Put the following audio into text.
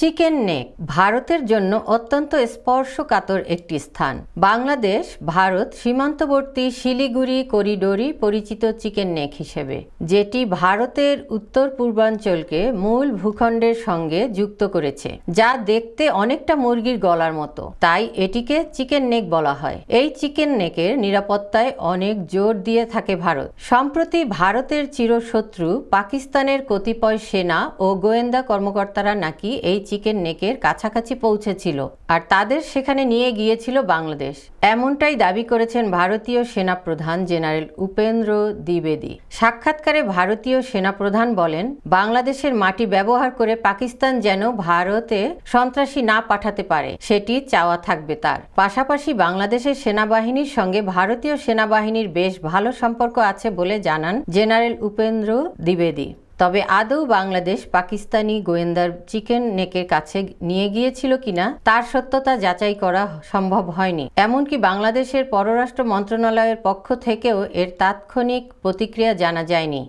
Chicken neck ভারতের জন্য অত্যন্ত স্পর্শকাতর একটি স্থান। বাংলাদেশ, ভারত সীমান্তবর্তী শিলিগুড়ি করিডোরই পরিচিত চিকেন নেক হিসেবে, যেটি ভারতের উত্তর পূর্বাঞ্চলকে মূল ভূখণ্ডের সঙ্গে যুক্ত করেছে, যা দেখতে অনেকটা মুরগির গলার মতো। তাই এটিকে চিকেন নেক বলা হয়। এই চিকেন নেকের নিরাপত্তায় অনেক জোর দিয়ে থাকে ভারত। সম্প্রতি ভারতের চিরশত্রু পাকিস্তানের কতিপয় সেনা ও গোয়েন্দা কর্মকর্তারা নাকি এই চিকেন নেকের কাছাকাছি পৌঁছেছিল আর তাদের সেখানে নিয়ে গিয়েছিল বাংলাদেশ। এমনটাই দাবি করেছেন ভারতীয় সেনাপ্রধান জেনারেল উপেন্দ্র দ্বিবেদী। সাক্ষাৎকারে ভারতীয় সেনাপ্রধান বলেন, বাংলাদেশের মাটি ব্যবহার করে পাকিস্তান যেন ভারতে সন্ত্রাসী না পাঠাতে পারে, সেটি চাওয়া থাকবে তার। পাশাপাশি বাংলাদেশের সেনাবাহিনীর সঙ্গে ভারতীয় সেনাবাহিনীর বেশ ভালো সম্পর্ক আছে বলে জানান জেনারেল উপেন্দ্র দ্বিবেদী। তবে আদৌ বাংলাদেশ পাকিস্তানি গোয়েন্দার চিকেন নেকের কাছে নিয়ে গিয়েছিল কিনা, তার সত্যতা যাচাই করা সম্ভব হয়নি। এমনকি বাংলাদেশের পররাষ্ট্র মন্ত্রণালয়ের পক্ষ থেকেও এর তাৎক্ষণিক প্রতিক্রিয়া জানা যায়নি।